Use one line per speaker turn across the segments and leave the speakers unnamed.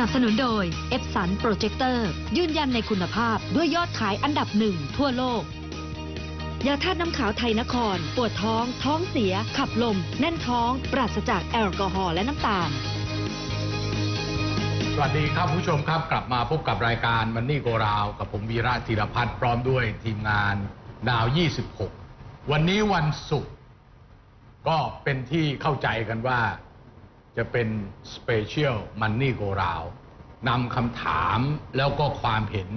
นับสนุนโดย e p s o n Projector ยืนยันในคุณภาพด้วยยอดขายอันดับหนึ่งทั่วโลก ยาธาตุน้ำขาวไทยนคร ปวดท้อง ท้องเสีย ขับลม แน่นท้อง ปราศจากแอลกอฮอล์และน้ำตาล
สวัสดีครับผู้ชมครับกลับมาพบกับรายการมันนี่โกราว กับผมวีระธีรพัฒน์พร้อมด้วยทีมงานดาว 26 วันนี้วันศุกร์ก็เป็นที่เข้าใจกันว่า จะเป็นสเปเชียลมันนี่โกราว นำคำถามแล้วก็ความเห็น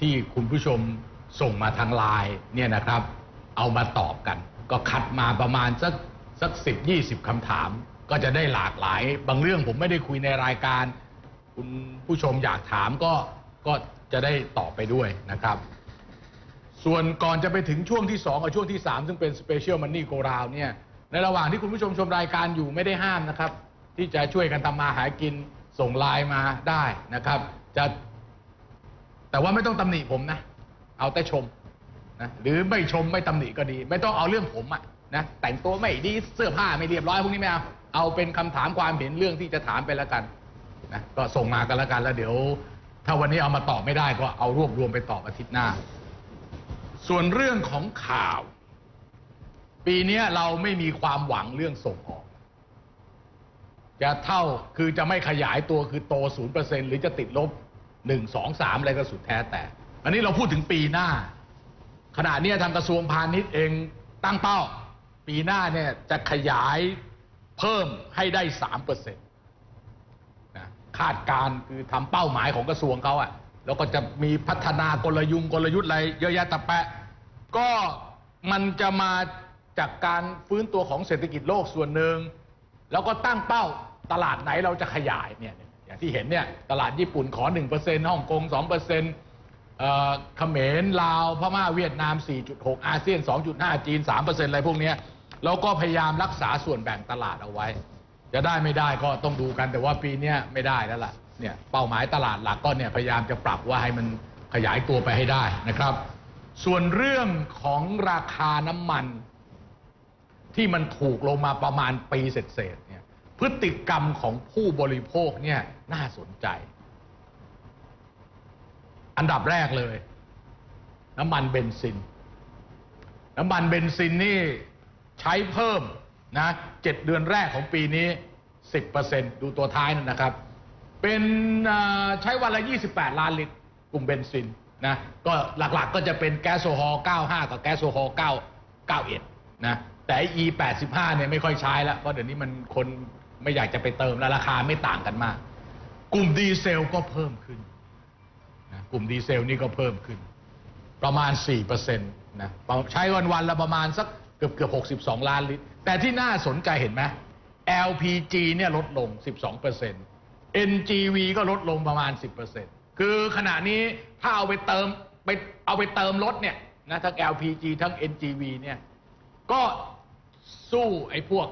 ที่คุณผู้ชมส่งมาทางไลน์เนี่ยนะครับ เอามาตอบกัน ก็คัดมาประมาณสักสักสิบยี่สิบคำถาม ก็จะได้หลากหลาย บางเรื่องผมไม่ได้คุยในรายการ คุณผู้ชมอยากถามก็ก็จะได้ตอบไปด้วยนะครับ ส่วนก่อนจะไปถึงช่วงที่ 2 กับช่วงที่ 3 ซึ่งเป็นสเปเชียลมันนี่โกราวเนี่ยในระหว่างที่คุณผู้ชมชมรายการอยู่ไม่ได้ห้ามนะครับ ที่จะช่วยกันทำมาหากินส่งไลน์มาได้นะครับ จะแต่ว่าไม่ต้องตำหนิผมนะ เอาแต่ชมนะหรือไม่ชมไม่ตำหนิก็ดี ไม่ต้องเอาเรื่องผมอะนะแต่งตัวไม่ดีเสื้อผ้าไม่เรียบร้อยพวกนี้ไม่เอาเอาเป็นคำถามความเห็นเรื่องที่จะถามไปแล้วกันนะก็ส่งมากันแล้วกันแล้วเดี๋ยว ถ้าวันนี้เอามาตอบไม่ได้ก็เอารวบรวมไปตอบอาทิตย์หน้า ส่วนเรื่องของข่าว ปีนี้เราไม่มีความหวังเรื่องส่งออก จะเท่าคือจะไม่ขยายตัวคือโตศูนย์เปอร์เซ็นหรือจะติดลบหนึ่งสองสามอะไรก็สุดแท้แต่ อันนี้เราพูดถึงปีหน้า ขณะเนี้ยทางกระทรวงพาณิชย์เองตั้งเป้า ปีหน้าเนี่ยจะขยายเพิ่มให้ได้สามเปอร์เซ็นต์นะคาดการ์คือทำเป้าหมายของกระทรวงเขาอะแล้วก็จะมีพัฒนากลยุงกลยุทธ์อะไรเยอะแยะตะแปะ ก็มันจะมาจากการฟื้นตัวของเศรษฐกิจโลกส่วนหนึ่งแล้วก็ตั้งเป้า ตลาดไหนเราจะขยายเนี่ยอย่างที่เห็นเนี่ยตลาดญี่ปุ่นขอ 1%ฮ่องกง 2%เอ่อเขมรลาว พม่าเวียดนาม 4.6 อาเซียน 2.5 จีน 3%อะไรพวกนี้ยแล้วก็พยายามรักษาส่วนแบ่งตลาดเอาไว้ จะได้ไม่ได้ก็ต้องดูกันแต่ว่าปีนี้ไม่ได้แล้วล่ะเนี่ยเป้าหมายตลาดหลักก็เนี่ยพยายามจะปรับว่าให้มันขยายตัวไปให้ได้นะครับ ส่วนเรื่องของราคาน้ำมันที่มันถูกลงมาประมาณปีเศษ พฤติกรรมของผู้บริโภคเนี่ยน่าสนใจ อันดับแรกเลย น้ำมันเบนซิน น้ำมันเบนซินนี่ใช้เพิ่มนะเจ็ดเดือนแรกของปีนี้ 10%ดูตัวท้ายนั่นนะครับ เป็นใช้วันละ 28 ล้านลิตรกลุ่มเบนซินนะก็หลักๆก็จะเป็นแก๊สโซฮอล์95 กับแก๊สโซฮอล์9 91นะแต่ E 85 เนี่ยไม่ค่อยใช้แล้วเพราะเดี๋ยวนี้มันคน ไม่อยากจะไปเติมแล้วราคาไม่ต่างกันมาก กลุ่มดีเซลก็เพิ่มขึ้นนะกลุ่มดีเซลนี่ก็เพิ่มขึ้น ประมาณ4%นะใช้วันวันละประมาณสักเกือบเกือบ62 ล้านลิตร แต่ที่น่าสนใจเห็นไหม LPG เนี่ยลดลง 12% NGV ก็ลดลงประมาณ 10%คือขณะนี้ถ้าเอาไปเติมไปเอาไปเติมรถเนี่ยนะทั้ง LPG ทั้ง NGV เนี่ยก็สู้ไอ้พวก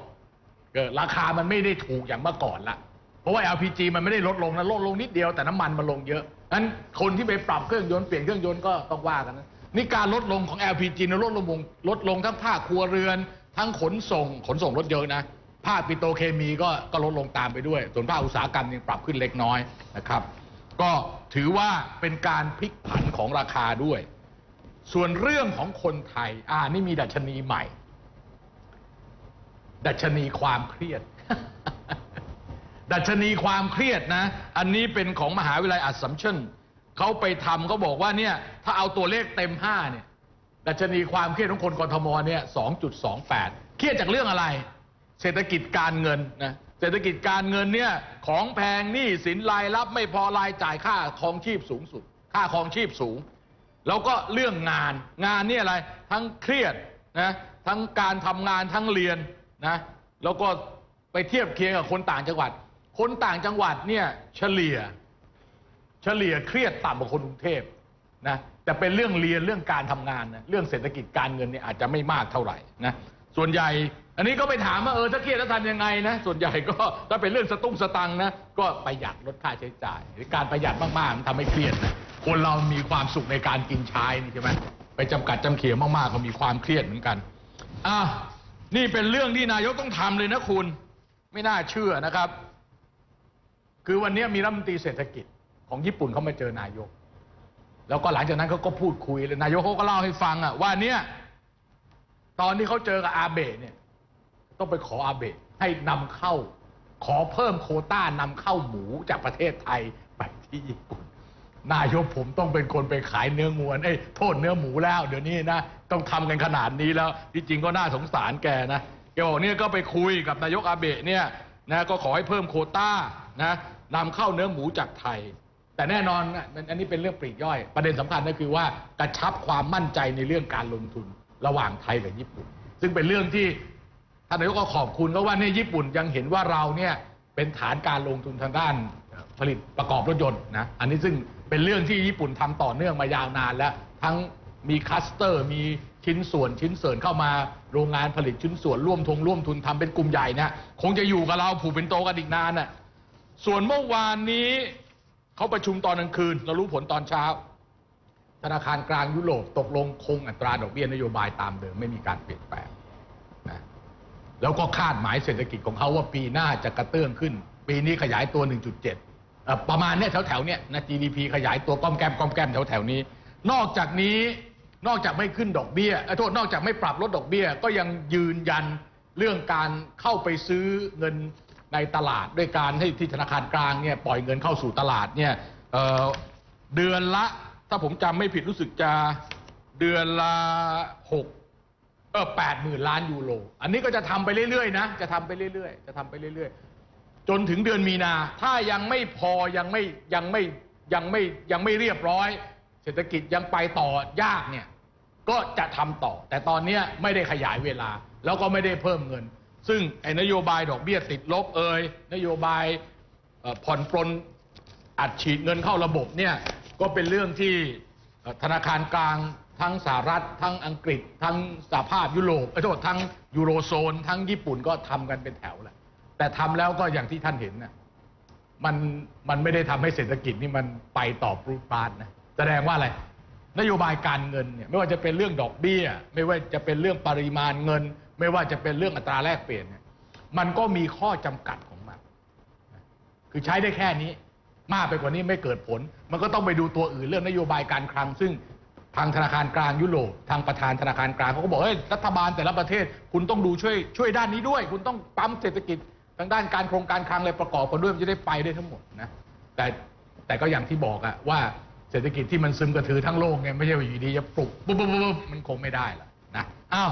เกิดราคามันไม่ได้ถูกอย่างเมื่อก่อนละ เพราะว่า LPG มันไม่ได้ลดลงนะลดลงนิดเดียวแต่น้ำมันมันลงเยอะนั้นคนที่ไปปรับเครื่องยนต์เปลี่ยนเครื่องยนต์ก็ต้องว่ากันนะนี่การลดลงของ LPG นะลดลงลดลงทั้งภาคครัวเรือน ทั้งขนส่งขนส่งรถเยอะนะภาคปิโตรเคมีก็ก็ลดลงตามไปด้วย ส่วนภาคอุตสาหกรรมยังปรับขึ้นเล็กน้อยนะครับ ก็ถือว่าเป็นการพลิกผันของราคาด้วย ส่วนเรื่องของคนไทยอ่านี่มีดัชนีใหม่ ดัชนีความเครียด ดัชนีความเครียดนะ อันนี้เป็นของมหาวิทยาลัยอัสสัมชัญเขาไปทำเขาบอกว่าเนี่ย ถ้าเอาตัวเลขเต็ม5เนี่ย ดัชนีความเครียดของคนกรทมเนี่ย2.28เครียดจากเรื่องอะไร เศรษฐกิจการเงินนะเศรษฐกิจการเงินเนี่ยของแพงหนี้สินรายรับไม่พอรายจ่ายค่าครองชีพสูงสุด ค่าครองชีพสูง แล้วก็เรื่องงานงานนี่อะไรทั้งเครียดนะทั้งการทำงานทั้งเรียน นะแล้วก็ไปเทียบเคียงกับคนต่างจังหวัด คนต่างจังหวัดเนี่ยเฉลี่ย เฉลี่ยเครียดต่ำกว่าคนกรุงเทพนะแต่เป็นเรื่องเรียนเรื่องการทำงานนะเรื่องเศรษฐกิจการเงินเนี่ยอาจจะไม่มากเท่าไหร่นะส่วนใหญ่อันนี้ก็ไปถามว่าเออถ้าเครียดแล้วทำยังไงนะส่วนใหญ่ก็ถ้าเป็นเรื่องสตุ้งสตังนะก็ประหยัดลดค่าใช้จ่ายการประหยัดมากๆมันทำให้เครียดนะคนเรามีความสุขในการกินใช้นี่ใช่ไหมไปจำกัดจำเขียมากๆก็มีความเครียดเหมือนกันอะ นี่เป็นเรื่องที่นายกต้องทำเลยนะคุณ ไม่น่าเชื่อนะครับ คือวันนี้มีรัฐมนตรีเศรษฐกิจของญี่ปุ่นเขามาเจอนายก แล้วก็หลังจากนั้นเขาก็พูดคุยเลยนายกเขาก็เล่าให้ฟังอะว่าเนี่ยตอนที่เขาเจอกับอาเบะเนี่ย ต้องไปขออาเบะให้นำเข้า ขอเพิ่มโคต้านำเข้าหมูจากประเทศไทยไปที่ญี่ปุ่น นายกผมต้องเป็นคนไปขายเนื้องูเอ้โทษเนื้อหมูแล้ว เดี๋ยวนี้นะต้องทำกันขนาดนี้แล้วที่จริงก็น่าสงสารแกนะแกบอกเนี่ยก็ไปคุยกับนายกอาเบะเนี่ยนะก็ขอให้เพิ่มโคต้านะนำเข้าเนื้อหมูจากไทย แต่แน่นอนอันนี้เป็นเรื่องปลีกย่อย ประเด็นสำคัญก็คือว่ากระชับความมั่นใจในเรื่องการลงทุนระหว่างไทยกับญี่ปุ่น ซึ่งเป็นเรื่องที่ท่านนายกก็ขอบคุณเขาว่าเนี่ยญี่ปุ่นยังเห็นว่าเราเนี่ยเป็นฐานการลงทุนทางด้าน ผลิตประกอบรถยนต์นะอันนี้ซึ่งเป็นเรื่องที่ญี่ปุ่นทำต่อเนื่องมายาวนานแล้ว ทั้งมีคัสเตอร์ มีชิ้นส่วนชิ้นเสริญเข้ามาโรงงานผลิตชิ้นส่วนร่วมทงร่วมทุนทำเป็นกลุ่มใหญ่นี่ยคงจะอยู่กับเราผูกเป็นโตกันอีกนานน่ะส่วนเมื่อวานนี้เขาประชุมตอนกลางคืนเรารู้ผลตอนเช้า ธนาคารกลางยุโรปตกลงคงอัตราดอกเบี้ยนโยบายตามเดิมไม่มีการเปลี่ยนแปลงนะแล้วก็คาดหมายเศรษฐกิจของเขาว่าปีหน้าจะกระเตื้องขึ้น ปีนี้ขยายตัว 1.7 ประมาณเนี้ยแถวๆเนี้ยนะ GDP ขยายตัวก้อมแก้มก้อมแก้มแถวๆนี้ นอกจากนี้นอกจากไม่ขึ้นดอกเบี้ยเอ้ยโทษนอกจากไม่ปรับลดดอกเบี้ย ก็ยังยืนยันเรื่องการเข้าไปซื้อเงินในตลาด ด้วยการให้ที่ธนาคารกลางเนี่ยปล่อยเงินเข้าสู่ตลาดเนี่ยเอ่อเดือนละ ถ้าผมจำไม่ผิดรู้สึกจะเดือนละหกเออแปดหมื่นล้านยูโร อันนี้ก็จะทำไปเรื่อยๆนะ จะทำไปเรื่อยๆ จะทำไปเรื่อยๆ จนถึงเดือนมีนา ถ้ายังไม่พอยังไม่ยังไม่ยังไม่ยังไม่เรียบร้อย เศรษฐกิจยังไปต่อยากเนี่ยก็จะทำต่อ แต่ตอนเนี้ไม่ได้ขยายเวลา แล้วก็ไม่ได้เพิ่มเงิน ซึ่งไอ้นโยบายดอกเบี้ยติดลบเอ่ยนโยบายผ่อนปลนอัดฉีดเงินเข้าระบบเนี่ยก็เป็นเรื่องที่ธนาคารกลางทั้งสหรัฐ ทั้งอังกฤษ ทั้งสหภาพยุโรปเอ้โทษทั้งยูโรโซน ทั้งญี่ปุ่นก็ทำกันเป็นแถวแหละ แต่ทำแล้วก็อย่างที่ท่านเห็นน่ะมันมันไม่ได้ทำให้เศรษฐกิจนี่มันไปต่อปรูดปานนะแสดงว่าอะไรนโยบายการเงินเนี่ยไม่ว่าจะเป็นเรื่องดอกเบี้ย ไม่ว่าจะเป็นเรื่องปริมาณเงิน ไม่ว่าจะเป็นเรื่องอัตราแลกเปลี่ยนเนี่ยมันก็มีข้อจำกัดของมัน คือใช้ได้แค่นี้มากไปกว่านี้ไม่เกิดผล มันก็ต้องไปดูตัวอื่นเรื่องนโยบายการคลัง ซึ่งทางธนาคารกลางยุโรปทางประธานธนาคารกลางเขาก็บอกเฮ้ยรัฐบาลแต่ละประเทศ คุณต้องดูช่วยช่วยด้านนี้ด้วย คุณต้องปั๊มเศรษฐกิจ ทางด้านการโครงการคลังอะไรประกอบกันด้วยมันจะได้ไปได้ทั้งหมดนะแต่แต่ก็อย่างที่บอกอะว่าเศรษฐกิจที่มันซึมกระถือทั้งโลกไงไม่ใช่ว่าอยู่ดีจะปลุกปุ๊บปุ๊บปุ๊บมันคงไม่ได้ละนะอ้าว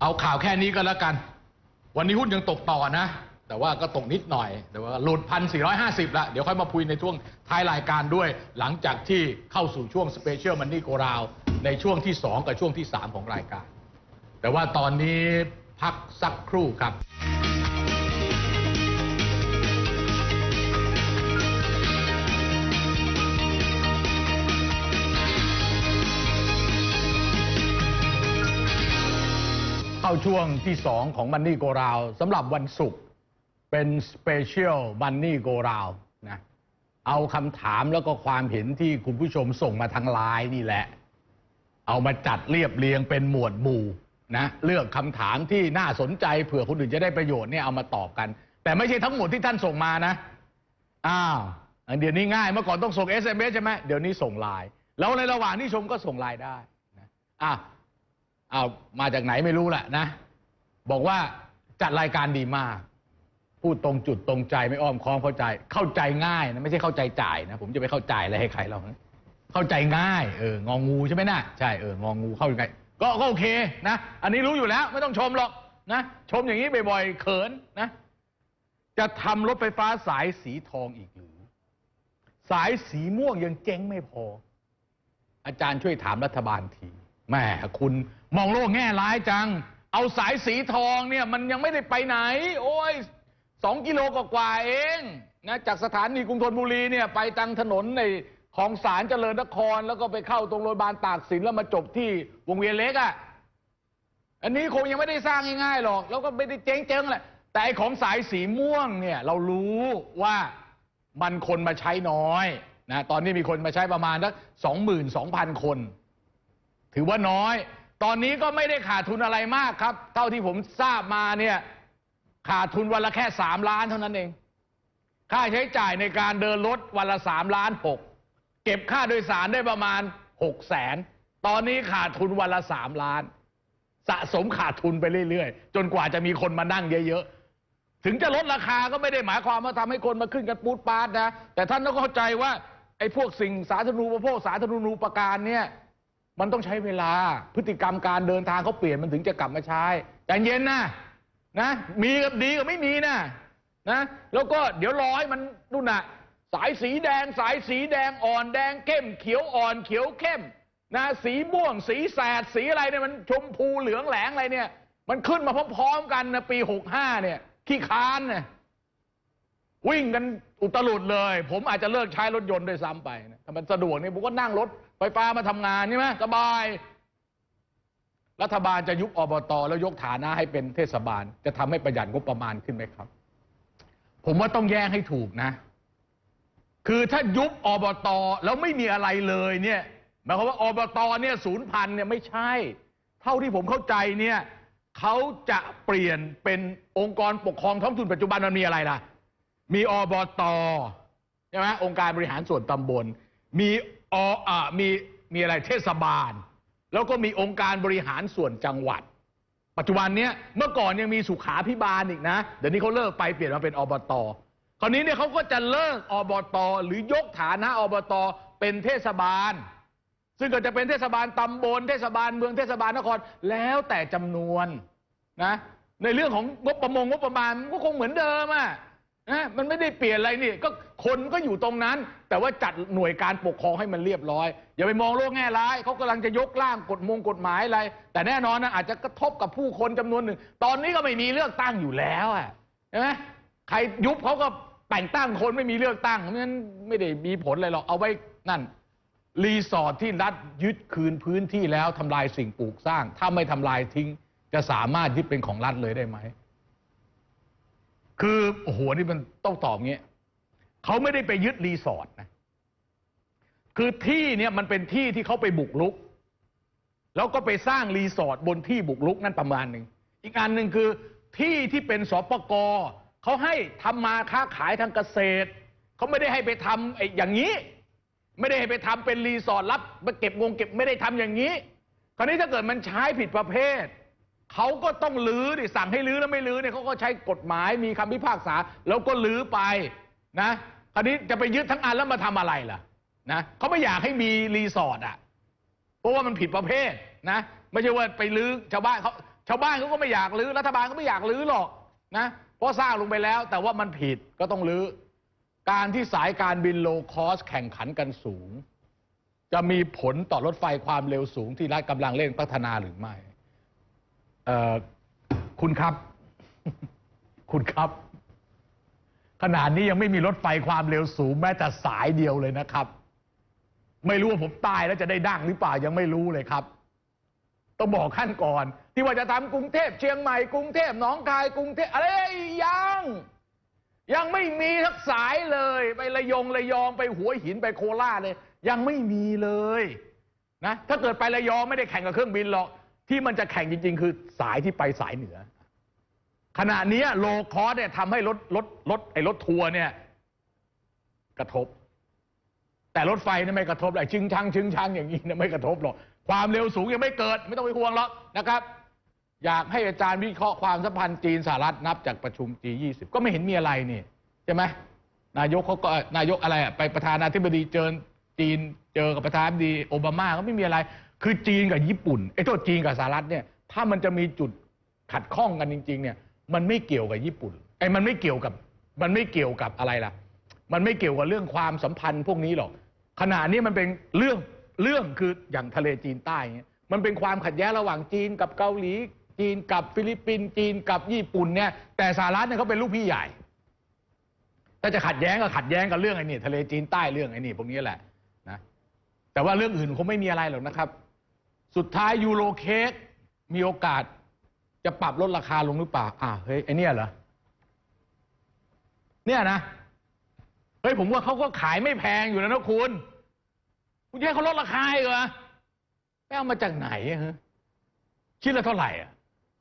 เอาข่าวแค่นี้ก็แล้วกัน วันนี้หุ้นยังตกต่อนะ แต่ว่าก็ตกนิดหน่อย แต่ว่าหลุดพันสี่ร้อยห้าสิบละเดี๋ยวค่อยมาคุยในช่วงท้ายรายการด้วย หลังจากที่เข้าสู่ช่วงสเปเชียลมันนี่โกราวในช่วงที่2กับช่วงที่3ของรายการ แต่ว่าตอนนี้พักสักครู่ครับ เข้าช่วงที่ 2 ของมันนี่โกราวสำหรับวันศุกร์เป็นสเปเชียลมันนี่โกราวนะเอาคำถามแล้วก็ความเห็นที่คุณผู้ชมส่งมาทางไลน์นี่แหละ เอามาจัดเรียบเรียงเป็นหมวดหมู่นะเลือกคำถามที่น่าสนใจเผื่อคนอื่นจะได้ประโยชน์เนี่ยเอามาตอบกัน แต่ไม่ใช่ทั้งหมดที่ท่านส่งมานะอ้าวเดี๋ยวนี้ง่ายเมื่อก่อนต้องส่ง SMS ใช่ไหมเดี๋ยวนี้ส่งไลน์แล้วในระหว่างที่ชมก็ส่งไลน์ได้นะอ้า วอ้ามาจากไหนไม่รู้แหละนะ บอกว่าจัดรายการดีมาก พูดตรงจุดตรงใจไม่อ้อมค้อมเข้าใจ เข้าใจง่ายนะไม่ใช่เข้าใจจ่ายนะผมจะไปเข้าใจอะไรให้ใครเราเข้าใจง่ายเอององงูใช่ไหมนะใช่เอององูเข้าใจก็ก็โอเคนะ อันนี้รู้อยู่แล้วไม่ต้องชมหรอกนะชมอย่างนี้บ่อยๆเขินนะ จะทำรถไฟฟ้าสายสีทองอีกหรือ สายสีม่วงยังเจ๊งไม่พอ อาจารย์ช่วยถามรัฐบาลที แม่คุณมองโลกแง่ร้ายจัง เอาสายสีทองเนี่ยมันยังไม่ได้ไปไหน โอ้ยสองกิโลกว่าเองนะจากสถานีกรุงธนบุรีเนี่ยไปตังถนนในของสารเจริญนคร แล้วก็ไปเข้าตรงโรงพยาบาลตากสินแล้วมาจบที่วงเวียนเล็กอะ่ะอันนี้คงยังไม่ได้สร้างง่ายๆหรอก แล้วก็ไม่ได้เจ๊งๆแหละแต่ไอ้ของสายสีม่วงเนี่ยเรารู้ว่ามันคนมาใช้น้อยนะตอนนี้มีคนมาใช้ประมาณสักสองหมื่นสองพันคน ถือว่าน้อย ตอนนี้ก็ไม่ได้ขาดทุนอะไรมากครับ เท่าที่ผมทราบมาเนี่ยขาดทุนวันละแค่สามล้านเท่านั้นเอง ค่าใช้จ่ายในการเดินรถวันละสามล้านหกเก็บค่าโดยสารได้ประมาณหกแสนตอนนี้ขาดทุนวันละสามล้าน สะสมขาดทุนไปเรื่อยๆ จนกว่าจะมีคนมานั่งเยอะๆ ถึงจะลดราคาก็ไม่ได้หมายความว่าทำให้คนมาขึ้นกันปูดปาดนะ แต่ท่านต้องเข้าใจว่าไอ้พวกสิ่งสาธารณูปโภคสาธารณูปการเนี่ย มันต้องใช้เวลาพฤติกรรมการเดินทางเขาเปลี่ยนมันถึงจะกลับมาใช้ใจเย็นนะนะมีกับดีกับไม่มีนะนะแล้วก็เดี๋ยวรอให้มันนู่นน่ะสายสีแดงสายสีแดงอ่อนแดงเข้ม เขียวอ่อนเขียวเข้มนะสีม่วง สีแสดสีอะไรเนี่ยมันชมพูเหลืองแหลงอะไรเนี่ย มันขึ้นมาพร้อมๆกันนะปีหกห้าเนี่ย ขี้คานเนี่ยวิ่งกันอุตลุดเลย ผมอาจจะเลิกใช้รถยนต์ด้วยซ้ำไปนะถ้ามันสะดวกเนี่ยผมก็นั่งรถ ไฟฟ้ามาทำงานใช่ไหมสบาย รัฐบาลจะยุบอบตแล้วยกฐานะให้เป็นเทศบาล จะทำให้ประหยัดงบประมาณขึ้นไหมครับ ผมว่าต้องแยกให้ถูกนะ คือถ้ายุบอบตแล้วไม่มีอะไรเลยเนี่ยหมายความว่าอบตเนี่ยศูนย์พันเนี่ยไม่ใช่ เท่าที่ผมเข้าใจเนี่ยเขาจะเปลี่ยนเป็นองค์กรปกครองท้องถิ่นปัจจุบันมันมีอะไรล่ะ มีอบตใช่ไหมองค์การบริหารส่วนตำบล มี ออ่ามีมีอะไรเทศบาล แล้วก็มีองค์การบริหารส่วนจังหวัด ปัจจุบันเนี้ยเมื่อก่อนยังมีสุขาพิบาลอีกนะ เดี๋ยวนี้เขาเลิกไปเปลี่ยนมาเป็นอบต คราวนี้เนี่ยเขาก็จะเลิกอบต หรือยกฐานะอบต เป็นเทศบาล ซึ่งก็จะเป็นเทศบาลตำบลเทศบาลเมืองเทศบาลนครแล้วแต่จำนวนนะในเรื่องของงบประมงงบประมาณก็คงเหมือนเดิมอะ นะมันไม่ได้เปลี่ยนอะไรนี่ก็คนก็อยู่ตรงนั้น แต่ว่าจัดหน่วยการปกครองให้มันเรียบร้อย อย่าไปมองโลกแง่ร้ายเขากำลังจะยกร่างกฎมงกฎหมายอะไร แต่แน่นอนนะอาจจะกระทบกับผู้คนจำนวนหนึ่ง ตอนนี้ก็ไม่มีเลือกตั้งอยู่แล้วอะใช่ไหมใครยุบเขาก็แต่งตั้งคนไม่มีเลือกตั้งเพราะฉะนั้นไม่ได้มีผลอะไรหรอกเอาไว้นั่นรีสอร์ทที่รัฐยึดคืนพื้นที่แล้วทำลายสิ่งปลูกสร้าง ถ้าไม่ทำลายทิ้ง จะสามารถยึดเป็นของรัฐเลยได้ไหม คือโอ้โหนี่มันต้องตอบงี้เขาไม่ได้ไปยึดรีสอร์ทนะคือที่เนี่ยมันเป็นที่ที่เขาไปบุกรุก แล้วก็ไปสร้างรีสอร์ทบนที่บุกรุกนั่นประมาณหนึ่งอีกอันหนึ่งคือที่ที่เป็นสปกเขาให้ทำมาค้าขายทางเกษตรเขาไม่ได้ให้ไปทำไอ้อย่างนี้ ไม่ได้ให้ไปทำเป็นรีสอร์ทรับมาเก็บงงเก็บไม่ได้ทำอย่างนี้ คราวนี้ถ้าเกิดมันใช้ผิดประเภท เขาก็ต้องลื้อดิสั่งให้ลื้อแล้วไม่ลื้อเนี่ยเขาก็ใช้กฎหมายมีคำพิพากษา แล้วก็ลื้อไปนะคราวนี้จะไปยึดทั้งอันแล้วมาทำอะไรล่ะนะเขาไม่อยากให้มีรีสอร์ทอะเพราะว่ามันผิดประเภทนะไม่ใช่ว่าไปลื้อชาวบ้านเขาชาวบ้านเขาก็ไม่อยากลื้อรัฐบาลก็ไม่อยากลื้อหรอกนะเพราะสร้างลงไปแล้ว แต่ว่ามันผิดก็ต้องลื้อการที่สายการบินโลคอสแข่งขันกันสูง จะมีผลต่อรถไฟความเร็วสูงที่รัฐกำลังเร่งพัฒนาหรือไม่ เอ่อคุณครับ คุณครับ ขนาดนี้ยังไม่มีรถไฟความเร็วสูงแม้แต่สายเดียวเลยนะครับ ไม่รู้ว่าผมตายแล้วจะได้ดังหรือเปล่ายังไม่รู้เลยครับ ต้องบอกขั้นก่อน ที่ว่าจะทำกรุงเทพเชียงใหม่กรุงเทพหนองคายกรุงเทพอะไรยัง ยังไม่มีทักสายเลย ไประยองระยองไปหัวหินไปโคราชเลย ยังไม่มีเลยนะถ้าเกิดไประยองไม่ได้แข่งกับเครื่องบินหรอก ที่มันจะแข่งจริง ๆ คือสายที่ไปสายเหนือ ขณะนี้โลคอสเนี่ยทำให้รถรถรถไอ้รถทัวร์เนี่ยกระทบ แต่รถไฟเนี่ยไม่กระทบเลยชึงชังชึงชังอย่างนี้เนี่ยไม่กระทบหรอกความเร็วสูงยังไม่เกิด ไม่ต้องไปห่วงหรอกนะครับ อยากให้อาจารย์วิเคราะห์ความสัมพันธ์จีนสหรัฐนับจากประชุม G20 ก็ไม่เห็นมีอะไรนี่ใช่ไหมนายกเขาก็นายกอะไรอะไปประธานาธิบดีเจอจีนเจอกับประธานาธิบดีโอบามาก็ไม่มีอะไร คือจีนกับญี่ปุ่นไอ้ตัวจีนกับสหรัฐเนี่ยถ้ามันจะมีจุดขัดข้องกันจริง ๆ เนี่ย มันไม่เกี่ยวกับญี่ปุ่นไอ้มันไม่เกี่ยวกับมันไม่เกี่ยวกับอะไรล่ะ มันไม่เกี่ยวกับเรื่องความสัมพันธ์พวกนี้หรอกขณะนี้มันเป็นเรื่องเรื่องคืออย่างทะเลจีนใต้เงี้ยมันเป็นความขัดแย้งระหว่างจีนกับเกาหลี จีนกับฟิลิปปินส์จีนกับญี่ปุ่นเนี่ย แต่สหรัฐเนี่ยเขาเป็นลูกพี่ใหญ่ถ้าจะขัดแย้งก็ขัดแย้งกับเรื่องไอ้นี่ทะเลจีนใต้เรื่องไอ้นี่พวกนี้แหละนะแต่ว่าเรื่องอื่นคงไม่มีอะไรหรอกนะครับ สุดท้ายยูโรเค้กมีโอกาสจะปรับลดราคาลงหรือเปล่าอ่าเฮ้ยไอเนี่ยเหรอเนี่ยนะเฮ้ยผมว่าเขาก็ขายไม่แพงอยู่แล้วนะคุณ คุณจะให้เขาลดราคาเหรอไปเอามาจากไหนอะฮะชิ้นละเท่าไหร่อะ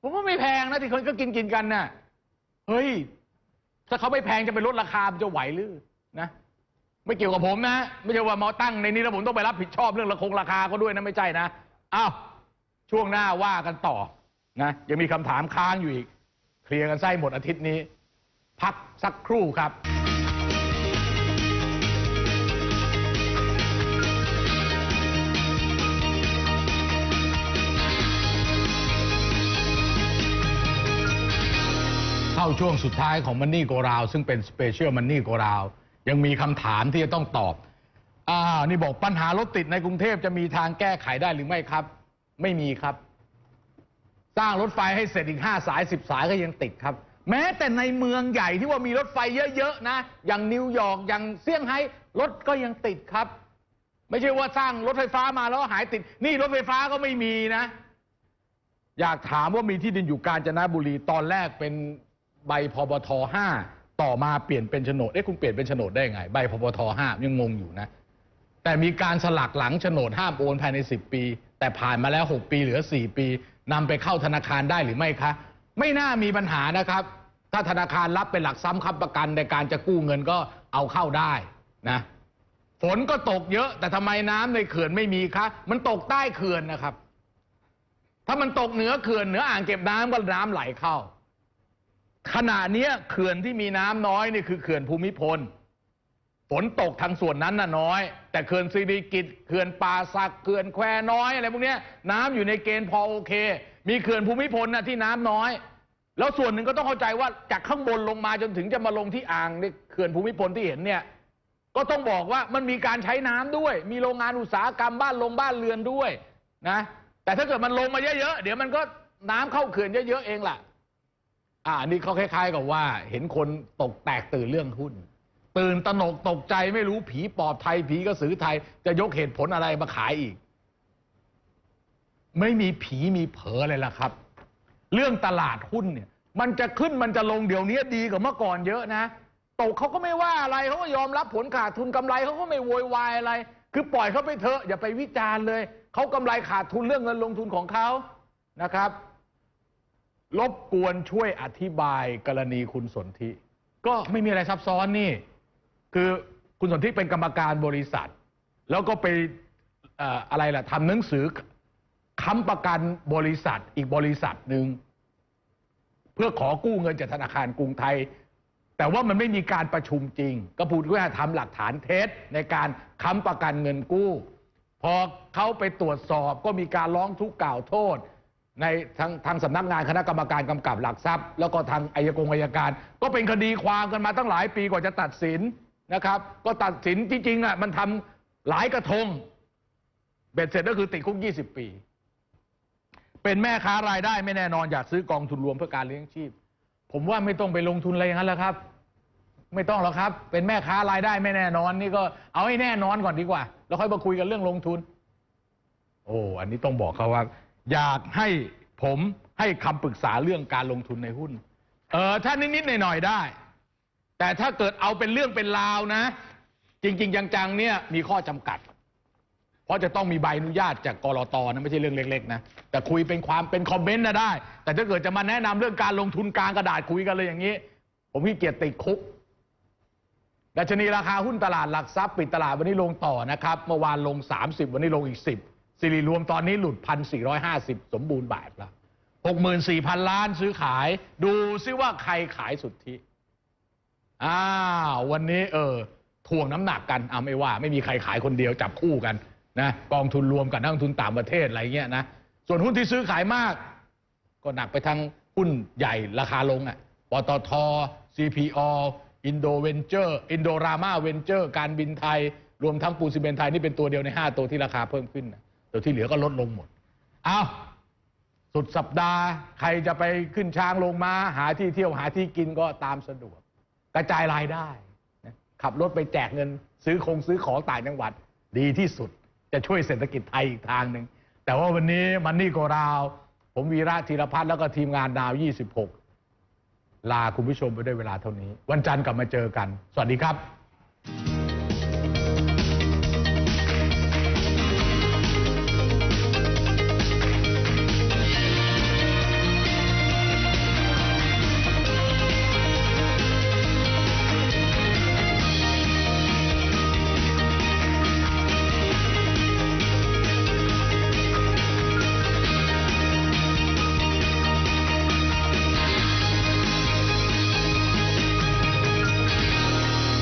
ผมว่าไม่แพงนะที่คนก็กินกินกันน่ะเฮ้ย ถ้าเขาไม่แพงจะไปลดราคามันจะไหวหรือนะไม่เกี่ยวกับผมนะ ไม่ใช่ว่ามาตั้งในนี้แล้วผมต้องไปรับผิดชอบเรื่องราคงราคาเขาด้วยนะไม่ใช่นะ อ้าวช่วงหน้าว่ากันต่อนะยังมีคำถามค้างอยู่อีก เคลียร์กันไส้หมดอาทิตย์นี้ พักสักครู่ครับเข้าช่วงสุดท้ายของมันนี่โกราว ซึ่งเป็นสเปเชียลมันนี่โกราว ยังมีคำถามที่จะต้องตอบ อ่านี่บอกปัญหารถติดในกรุงเทพจะมีทางแก้ไขได้หรือไม่ครับ ไม่มีครับ สร้างรถไฟให้เสร็จอีกห้าสายสิบสายก็ยังติดครับ แม้แต่ในเมืองใหญ่ที่ว่ามีรถไฟเยอะๆนะ อย่างนิวยอร์กอย่างเซี่ยงไฮ้รถก็ยังติดครับ ไม่ใช่ว่าสร้างรถไฟฟ้ามาแล้วหายติด นี่รถไฟฟ้าก็ไม่มีนะ อยากถามว่ามีที่ดินอยู่กาญจนบุรีตอนแรกเป็นใบพบทห้าต่อมาเปลี่ยนเป็นโฉนดเอ๊ะคุณเปลี่ยนเป็นโฉนดได้ไง ใบพบทห้ายังงงอยู่นะ แต่มีการสลักหลังโฉนดห้ามโอนภายใน 10 ปี แต่ผ่านมาแล้ว 6 ปีเหลือ 4 ปีนำไปเข้าธนาคารได้หรือไม่คะ ไม่น่ามีปัญหานะครับ ถ้าธนาคารรับเป็นหลักทรัพย์ค้ำประกันในการจะกู้เงินก็เอาเข้าได้นะฝนก็ตกเยอะ แต่ทำไมน้ำในเขื่อนไม่มีคะมันตกใต้เขื่อนนะครับ ถ้ามันตกเหนือเขื่อนเหนืออ่างเก็บน้ำก็น้ำไหลเข้าขณะเนี้ยเขื่อนที่มีน้ำน้อยนี่คือเขื่อนภูมิพล ฝนตกทางส่วนนั้นน่ะน้อย แต่เขื่อนสิริกิตเขื่อนป่าสักเขื่อนแควน้อยอะไรพวกเนี้ยน้ำอยู่ในเกณฑ์พอโอเค มีเขื่อนภูมิพลน่ะที่น้ำน้อย แล้วส่วนหนึ่งก็ต้องเข้าใจว่าจากข้างบนลงมาจนถึงจะมาลงที่อ่างเนี่ยเขื่อนภูมิพลที่เห็นเนี่ย ก็ต้องบอกว่ามันมีการใช้น้ำด้วย มีโรงงานอุตสาหกรรมบ้านลงบ้านเรือนด้วยนะแต่ถ้าเกิดมันลงมาเยอะๆเดี๋ยวมันก็น้ำเข้าเขื่อนเยอะๆเองล่ะ อ่านี่เขาคล้ายๆกับว่า เห็นคนตกแตกตื่นเรื่องหุ้น ตื่นตระหนกตกใจไม่รู้ผีปอบไทยผีกระสือไทย จะยกเหตุผลอะไรมาขายอีก ไม่มีผีมีเผลออะไรล่ะครับ เรื่องตลาดหุ้นเนี่ย มันจะขึ้นมันจะลงเดี๋ยวนี้ดีกว่าเมื่อก่อนเยอะนะตกเขาก็ไม่ว่าอะไรเขาก็ยอมรับผลขาดทุนกำไรเขาก็ไม่โวยวายอะไร คือปล่อยเขาไปเถอะอย่าไปวิจารณ์เลยเขากำไรขาดทุนเรื่องเงินลงทุนของเขานะครับรบกวนช่วยอธิบายกรณีคุณสนธิก็ไม่มีอะไรซับซ้อนนี่ คือคุณสนธิเป็นกรรมการบริษัท แล้วก็ไปอออะไรล่ะทำหนังสือค้ำประกันบริษัทอีกบริษัทหนึ่งเพื่อขอกู้เงินจากธนาคารกรุงไทย แต่ว่ามันไม่มีการประชุมจริง ก็พูดว่าทำหลักฐานเท็จในการค้ำประกันเงินกู้ พอเขาไปตรวจสอบก็มีการร้องทุกข์กล่าวโทษ ในทางทางสำนักงานคณะกรรมการกำกับหลักทรัพย์ แล้วก็ทางอายกงอายการ ก็เป็นคดีความกันมาตั้งหลายปีกว่าจะตัดสิน นะครับ ก็ตัดสินจริงๆอะมันทำหลายกระทง เบ็ดเสร็จก็คือติดคุก 20 ปี เป็นแม่ค้ารายได้ไม่แน่นอนอยากซื้อกองทุนรวมเพื่อการเลี้ยงชีพ ผมว่าไม่ต้องไปลงทุนอะไรอย่างนั้นแล้วครับ ไม่ต้องหรอกครับ เป็นแม่ค้ารายได้ไม่แน่นอน นี่ก็เอาให้แน่นอนก่อนดีกว่า แล้วค่อยมาคุยกันเรื่องลงทุน โอ้อันนี้ต้องบอกเขาว่า อยากให้ผมให้คำปรึกษาเรื่องการลงทุนในหุ้น เออถ้านิดๆหน่อยๆได้ แต่ถ้าเกิดเอาเป็นเรื่องเป็นราวนะ จริง ๆ จังๆเนี่ยมีข้อจำกัด เพราะจะต้องมีใบอนุญาตจากกรตนะไม่ใช่เรื่องเล็กๆนะแต่คุยเป็นความเป็นคอมเมนต์นะได้ แต่ถ้าเกิดจะมาแนะนำเรื่องการลงทุนกลางกระดาษคุยกันเลยอย่างนี้ ผมขี้เกียจติดคุก ดัชนีราคาหุ้นตลาดหลักทรัพย์ปิดตลาดวันนี้ลงต่อนะครับ เมื่อวานลง 30 วันนี้ลงอีก 10สิริรวมตอนนี้หลุด 1,450 สมบูรณ์บาทแล้ว64,000 ล้านซื้อขาย ดูซิว่าใครขายสุทธิ อ้าววันนี้เออถ่วงน้ำหนักกันเอาไม่ว่า ไม่มีใครขายคนเดียวจับคู่กันนะกองทุนรวมกับนักลงทุนต่างประเทศอะไรเงี้ยนะส่วนหุ้นที่ซื้อขายมาก ก็หนักไปทางหุ้นใหญ่ราคาลงอะปตท CPO อินโดเวนเจอร์อินโดรามาเวนเจอร์การบินไทย รวมทั้งปูนซีเมนไทย นี่เป็นตัวเดียวใน 5 ตัวที่ราคาเพิ่มขึ้นนะตัวที่เหลือก็ลดลงหมด เอาสุดสัปดาห์ ใครจะไปขึ้นช้างลงมา หาที่เที่ยวหาที่กินก็ตามสะดวก กระจายรายได้นะขับรถไปแจกเงิน ซื้อคงซื้อของต่างจังหวัดดีที่สุด จะช่วยเศรษฐกิจไทยอีกทางหนึ่งแต่ว่าวันนี้มันนี่โกราว ผมวีระธีรพัฒน์แล้วก็ทีมงานดาว 26 ลาคุณผู้ชมไปด้วยเวลาเท่านี้ วันจันทร์กลับมาเจอกัน สวัสดีครับ